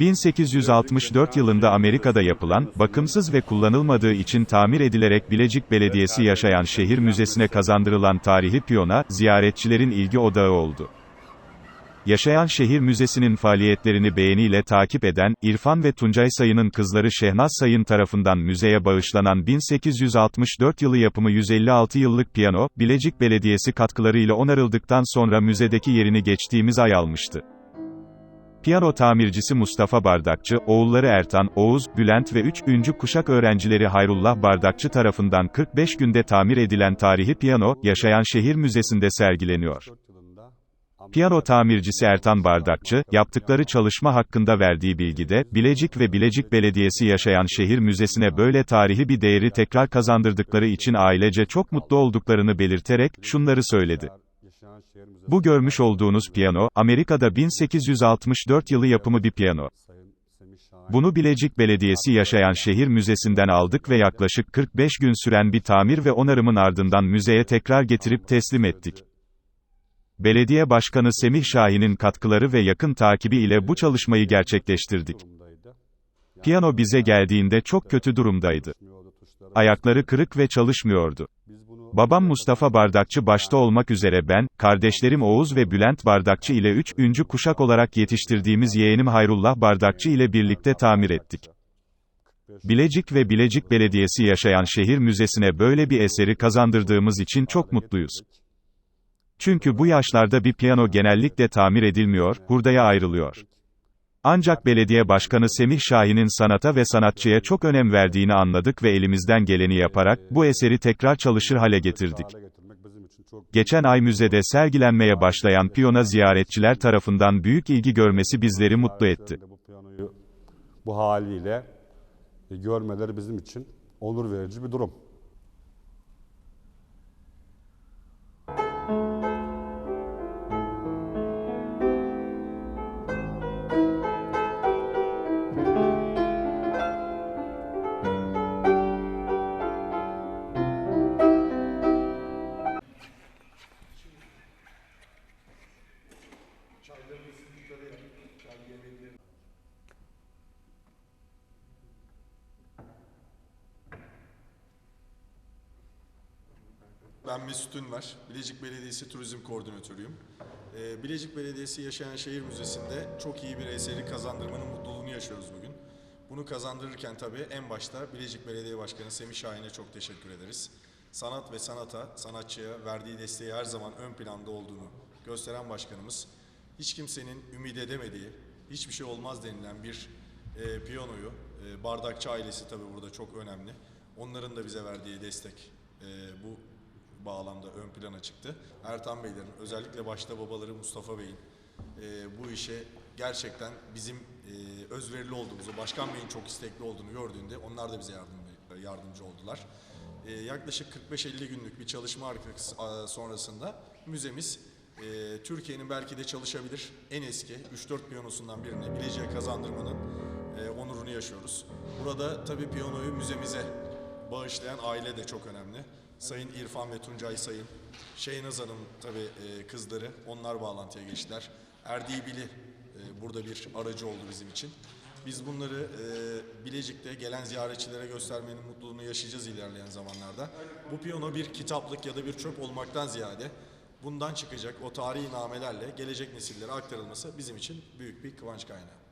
1864 yılında Amerika'da yapılan, bakımsız ve kullanılmadığı için tamir edilerek Bilecik Belediyesi Yaşayan Şehir Müzesi'ne kazandırılan tarihi piyona, ziyaretçilerin ilgi odağı oldu. Yaşayan Şehir Müzesi'nin faaliyetlerini beğeniyle takip eden, İrfan ve Tuncay Sayın'ın kızları Şehnaz Sayın tarafından müzeye bağışlanan 1864 yılı yapımı 156 yıllık piyano, Bilecik Belediyesi katkılarıyla onarıldıktan sonra müzedeki yerini geçtiğimiz ay almıştı. Piyano tamircisi Mustafa Bardakçı, oğulları Ertan, Oğuz, Bülent ve 3. kuşak öğrencileri Hayrullah Bardakçı tarafından 45 günde tamir edilen tarihi piyano, Yaşayan Şehir Müzesi'nde sergileniyor. Piyano tamircisi Ertan Bardakçı, yaptıkları çalışma hakkında verdiği bilgide, Bilecik ve Bilecik Belediyesi Yaşayan Şehir Müzesi'ne böyle tarihi bir değeri tekrar kazandırdıkları için ailece çok mutlu olduklarını belirterek, şunları söyledi. Bu görmüş olduğunuz piyano, Amerika'da 1864 yılı yapımı bir piyano. Bunu Bilecik Belediyesi Yaşayan Şehir Müzesi'nden aldık ve yaklaşık 45 gün süren bir tamir ve onarımın ardından müzeye tekrar getirip teslim ettik. Belediye Başkanı Semih Şahin'in katkıları ve yakın takibi ile bu çalışmayı gerçekleştirdik. Piyano bize geldiğinde çok kötü durumdaydı. Ayakları kırık ve çalışmıyordu. Babam Mustafa Bardakçı başta olmak üzere ben, kardeşlerim Oğuz ve Bülent Bardakçı ile 3. kuşak olarak yetiştirdiğimiz yeğenim Hayrullah Bardakçı ile birlikte tamir ettik. Bilecik ve Bilecik Belediyesi Yaşayan Şehir Müzesi'ne böyle bir eseri kazandırdığımız için çok mutluyuz. Çünkü bu yaşlarda bir piyano genellikle tamir edilmiyor, hurdaya ayrılıyor. Ancak belediye başkanı Semih Şahin'in sanata ve sanatçıya çok önem verdiğini anladık ve elimizden geleni yaparak, bu eseri tekrar çalışır hale getirdik. Geçen ay müzede sergilenmeye başlayan piyona ziyaretçiler tarafından büyük ilgi görmesi bizleri mutlu etti. Bu haliyle görmeleri bizim için onur verici bir durum. Ben Mesut Ünver, Bilecik Belediyesi Turizm Koordinatörüyüm. Ee, Bilecik Belediyesi Yaşayan Şehir Müzesi'nde çok iyi bir eseri kazandırmanın mutluluğunu yaşıyoruz bugün. Bunu kazandırırken tabii en başta Bilecik Belediye Başkanı Semih Şahin'e çok teşekkür ederiz. Sanat ve sanata, sanatçıya verdiği desteği her zaman ön planda olduğunu gösteren başkanımız, hiç kimsenin ümit edemediği, hiçbir şey olmaz denilen bir e, piyanoyu, e, Bardakçı ailesi tabii burada çok önemli. Onların da bize verdiği destek e, bu bağlamda ön plana çıktı. Ertan Beylerin, özellikle başta babaları Mustafa Bey'in e, bu işe gerçekten bizim e, özverili olduğumuzu, Başkan Bey'in çok istekli olduğunu gördüğünde onlar da bize yardım, yardımcı oldular. E, yaklaşık 45-50 günlük bir çalışma arkası sonrasında müzemiz e, Türkiye'nin belki de çalışabilir en eski 3-4 piyanosundan birini Bilecik'e kazandırmanın e, onurunu yaşıyoruz. Burada tabii piyanoyu müzemize bağışlayan aile de çok önemli. Sayın İrfan ve Tuncay Sayın, Şeynaz Hanım tabii e, kızları, onlar bağlantıya geçtiler. Erdi Bili e, burada bir aracı oldu bizim için. Biz bunları e, Bilecik'te gelen ziyaretçilere göstermenin mutluluğunu yaşayacağız ilerleyen zamanlarda. Bu piyano bir kitaplık ya da bir çöp olmaktan ziyade bundan çıkacak o tarihi namelerle gelecek nesillere aktarılması bizim için büyük bir kıvanç kaynağı.